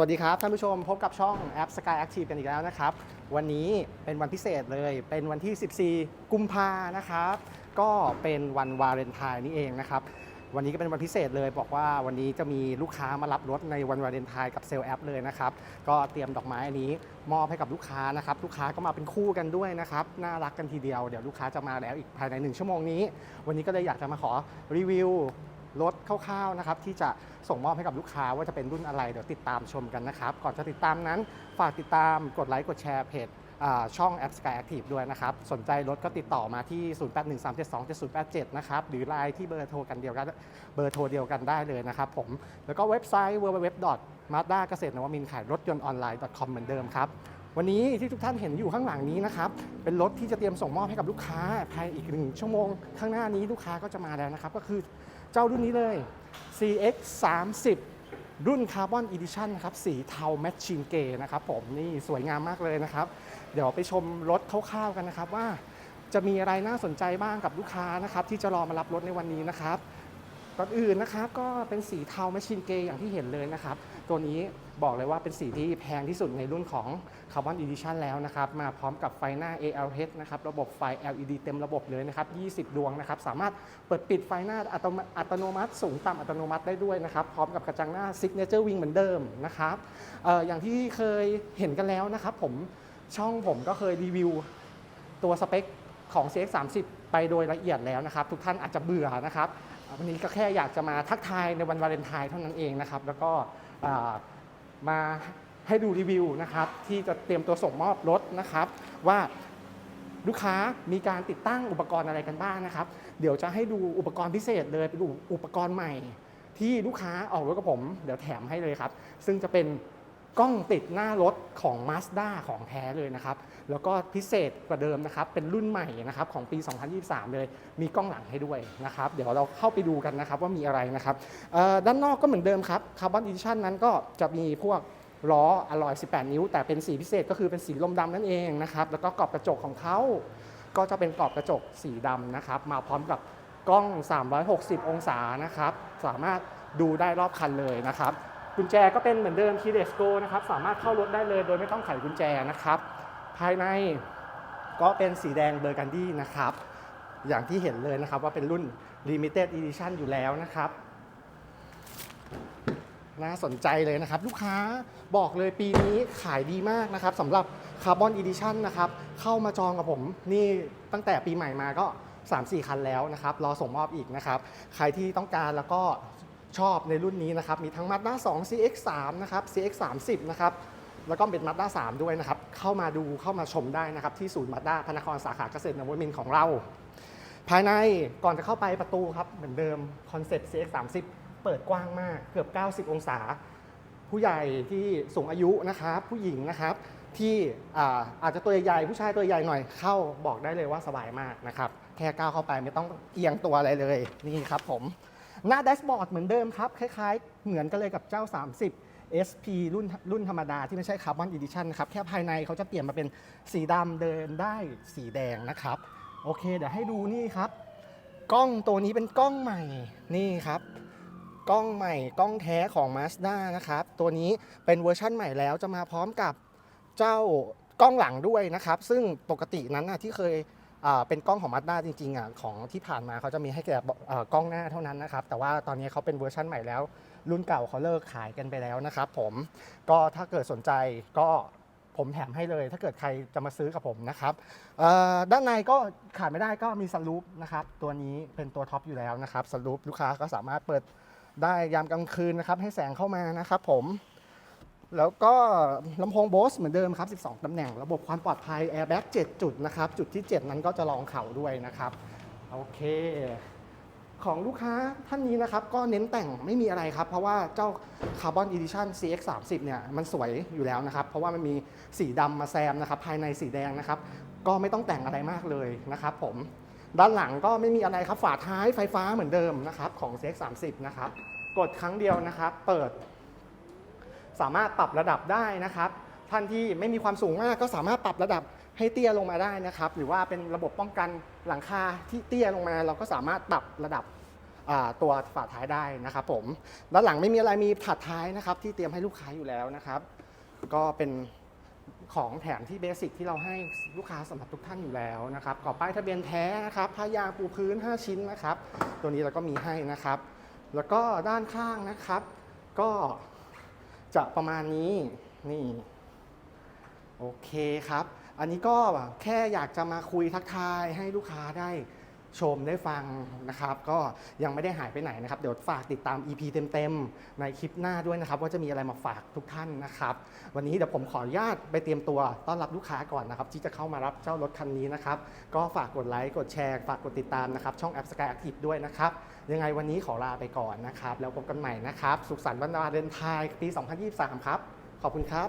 วัสดีครับท่านผู้ชมพบกับช่องแอป Sky Active กันอีกแล้วนะครับ วันนี้เป็นวันพิเศษเลย เป็นวันที่ 14 กุมภานะครับ ก็เป็นวันวาเลนไทน์นี่เองนะครับ วันนี้ก็เป็นวันพิเศษเลยบอกว่าวันนี้จะมีลูกค้ามารับรถในวันวาเลนไทน์กับเซลล์แอปเลยนะครับ ก็เตรียมดอกไม้อันนี้มอบให้กับลูกค้านะครับ ลูกค้าก็มาเป็นคู่กันด้วยนะครับ น่ารักกันทีเดียว เดี๋ยวลูกค้าจะมาแล้วอีกภายใน 1 ชั่วโมงนี้ วันนี้ก็เลยอยากจะมาขอรีวิว รถคร่าวๆนะครับที่จะส่งมอบให้กับลูกค้าว่าจะเป็นรุ่นอะไรเดี๋ยวติดตามชมกันนะครับ ก่อนจะติดตามนั้นฝากติดตามกดไลค์กดแชร์เพจช่องแอป Sky Active ด้วยนะครับ สนใจรถก็ติดต่อมาที่ 0813727087 นะครับ หรือไลน์ที่เบอร์โทรกันเดียวกันเบอร์โทรเดียวกันได้เลยนะครับผม แล้วก็เว็บไซต์ www.mazda เกษตรนวมินขายรถยนต์ออนไลน์ .com เหมือนเดิมครับ วันนี้ที่ทุกท่านเห็นอยู่ข้างหลังนี้นะครับ เป็นรถที่จะเตรียมส่งมอบให้กับลูกค้าภายอีกหนึ่งชั่วโมง ข้างหน้านี้ลูกค้าก็จะมาแล้วนะครับ ก็คือ เจ้ารุ่นนี้เลย CX 30รุ่นคาร์บอนอีดิชันครับ สีเทาแมชชีนเกย์นะครับผมนี่สวยงามมากเลยนะครับ เดี๋ยวไปชมรถคร่าวๆกันนะครับว่าจะมีอะไรน่าสนใจบ้างกับลูกค้านะครับ ที่จะรอมารับรถในวันนี้นะครับ ก่อนอื่นนะครับก็เป็นสีเทาแมชชีนเกย์อย่างที่เห็นเลยนะครับ ตัวนี้บอกเลยว่าเป็นสีที่แพงที่สุดในรุ่นของ Carbon Edition แล้วนะครับ มาพร้อมกับไฟหน้า ALH นะครับระบบไฟ LED เต็มระบบเลยนะครับ 20 ดวงนะครับ สามารถเปิดปิดไฟหน้าอัตโนมัติ สูงต่ำอัตโนมัติได้ด้วยนะครับ พร้อมกับกระจังหน้า Signature Wing เหมือนเดิมนะครับอออย่างที่เคยเห็นกันแล้วนะครับ ผมช่องผมก็เคยรีวิวตัวสเปคของ CX30 ไปโดยละเอียดแล้วนะครับ ทุกท่านอาจจะเบื่อนะครับ วันนี้ก็แค่อยากจะมาทักทายในวันวาเลนไทน์เท่านั้นเองนะครับ แล้วก็มาให้ดูรีวิวนะครับที่จะเตรียมตัวส่งมอบรถนะครับ ว่าลูกค้ามีการติดตั้งอุปกรณ์อะไรกันบ้างนะครับ เดี๋ยวจะให้ดูอุปกรณ์พิเศษเลยเป็นอุปกรณ์ใหม่ ที่ลูกค้าออกรถกับผม เดี๋ยวแถมให้เลยครับ ซึ่งจะเป็น กล้องติดหน้ารถของ Mazda ของแท้เลยนะครับ แล้วก็พิเศษกว่าเดิมนะครับ เป็นรุ่นใหม่นะครับของปี 2023 เลย มีกล้องหลังให้ด้วยนะครับ เดี๋ยวเราเข้าไปดูกันนะครับว่ามีอะไรนะครับ ด้านนอกก็เหมือนเดิมครับ Carbon Edition นั้นก็จะมีพวกล้ออลลอย 18 นิ้ว แต่เป็นสีพิเศษก็คือเป็นสีลมดำนั่นเองนะครับ แล้วก็กรอบกระจกของเขาก็จะเป็นกรอบกระจกสีดำนะครับ มาพร้อมกับกล้อง 360 องศานะครับ สามารถดูได้รอบคันเลยนะครับ กุญแจก็เป็นเหมือนเดิม Keyless Go นะครับสามารถเข้ารถได้เลยโดยไม่ต้องไขกุญแจนะครับ ภายในก็เป็นสีแดงเบอร์กันดี้นะครับ อย่างที่เห็นเลยนะครับว่าเป็นรุ่น Limited Edition อยู่แล้วนะครับน่าสนใจเลยนะครับ ลูกค้าบอกเลยปีนี้ขายดีมากนะครับสำหรับ Carbon Edition นะครับเข้ามาจองกับผมนี่ตั้งแต่ปีใหม่มาก็ 3-4 คันแล้วนะครับ รอส่งมอบอีกนะครับ ใครที่ต้องการแล้วก็ ชอบในรุ่นนี้นะครับ มีทั้ง Mazda 2 CX3 นะครับ CX30 นะครับ แล้วก็เป็น Mazda 3 ด้วยนะครับ เข้ามาดูเข้ามาชมได้นะครับ ที่ศูนย์ Mazda พนครสาขาเกษตรนวมินทร์ของเรา ภายในก่อนจะเข้าไปประตูครับ เหมือนเดิมคอนเซ็ปต์ CX30 เปิดกว้างมากเกือบ 90 องศา ผู้ใหญ่ที่สูงอายุนะครับ ผู้หญิงนะครับ ที่อาจจะตัวใหญ่ผู้ชายตัวใหญ่หน่อยเข้าบอกได้เลยว่าสบายมากนะครับแค่ก้าวเข้าไปไม่ต้องเอียงตัวอะไรเลยนี่ครับผม หน้าแดชบอร์ดเหมือนเดิมครับ คล้ายๆ เหมือนกันเลยกับเจ้า 30 SP รุ่นรุ่นธรรมดาที่ไม่ใช่คาร์บอนอีดิชันครับ แค่ภายในเขาจะเปลี่ยนมาเป็นสีดำเดินได้สีแดงนะครับ โอเค เดี๋ยวให้ดูนี่ครับ กล้องตัวนี้เป็นกล้องใหม่นี่ครับกล้องใหม่กล้องแท้ของ Mazda นะครับ ตัวนี้เป็นเวอร์ชั่นใหม่แล้วจะมาพร้อมกับเจ้ากล้องหลังด้วยนะครับ ซึ่งปกตินั้นนะที่เคย เป็นกล้องของ Mazda จริงๆอะของที่ผ่านมาเขาจะมีให้แค่กล้องหน้าเท่านั้นนะครับแต่ว่าตอนนี้เขาเป็นเวอร์ชั่นใหม่แล้ว รุ่นเก่าเขาเลิกขายกันไปแล้วนะครับผมก็ถ้าเกิดสนใจก็ผมแถมให้เลย ถ้าเกิดใครจะมาซื้อกับผมนะครับด้านในก็ขาดไม่ได้ก็มีสลูปนะครับตัวนี้เป็นตัวท็อปอยู่แล้วนะครับสลูปลูกค้าก็สามารถเปิดได้ยามกลางคืนนะครับให้แสงเข้ามานะครับผม แล้วก็ลำโพงโบสเหมือนเดิมครับ 12 ตำแหน่ง ระบบความปลอดภัย Airbag 7 จุดนะครับ จุดที่ 7 นั้นก็จะรองเข่าด้วยนะครับ โอเค ของลูกค้าท่านนี้นะครับ ก็เน้นแต่งไม่มีอะไรครับ เพราะว่าเจ้า Carbon Edition CX30 เนี่ยมันสวยอยู่แล้วนะครับ เพราะว่ามันมีสีดำมาแซมนะครับ ภายในสีแดงนะครับ ก็ไม่ต้องแต่งอะไรมากเลยนะครับผม ด้านหลังก็ไม่มีอะไรครับ ฝาท้ายไฟฟ้าเหมือนเดิมนะครับของ CX30 นะครับ กดครั้งเดียวนะครับ เปิด สามารถปรับระดับได้นะครับ ท่านที่ไม่มีความสูงมากก็สามารถปรับระดับให้เตี้ยลงมาได้นะครับ หรือว่าเป็นระบบป้องกันหลังคาที่เตี้ยลงมา เราก็สามารถปรับระดับตัวฝาท้ายได้นะครับผมด้านหลังไม่มีอะไรมีถัดท้ายนะครับ ที่เตรียมให้ลูกค้าอยู่แล้วนะครับ ก็เป็นของแถมที่เบสิกที่เราให้ลูกค้าสำหรับทุกท่านอยู่แล้วนะครับกรอบป้ายทะเบียนแท้นะครับผ้ายางปูพื้น 5 ชิ้นนะครับ ตัวนี้เราก็มีให้นะครับ แล้วก็ด้านข้างนะครับ ก็ จะประมาณนี้นี่โอเคครับ อันนี้ก็แค่อยากจะมาคุยทักทายให้ลูกค้าได้ ชมได้ฟังนะครับ ก็ยังไม่ได้หายไปไหนนะครับ เดี๋ยวฝากติดตาม EP เต็มๆ ในคลิปหน้าด้วยนะครับ ว่าจะมีอะไรมาฝากทุกท่านนะครับ วันนี้เดี๋ยวผมขออนุญาตไปเตรียมตัวต้อนรับลูกค้าก่อนนะครับ ที่จะเข้ามารับเจ้ารถคันนี้นะครับ ก็ฝากกดไลค์กดแชร์ ฝากกดติดตามนะครับ ช่องแอป Sky Active ด้วยนะครับ ยังไงวันนี้ขอลาไปก่อนนะครับ แล้วพบกันใหม่นะครับ สุขสันต์วันวาเลนไทน์ปี 2023 ครับ ขอบคุณครับ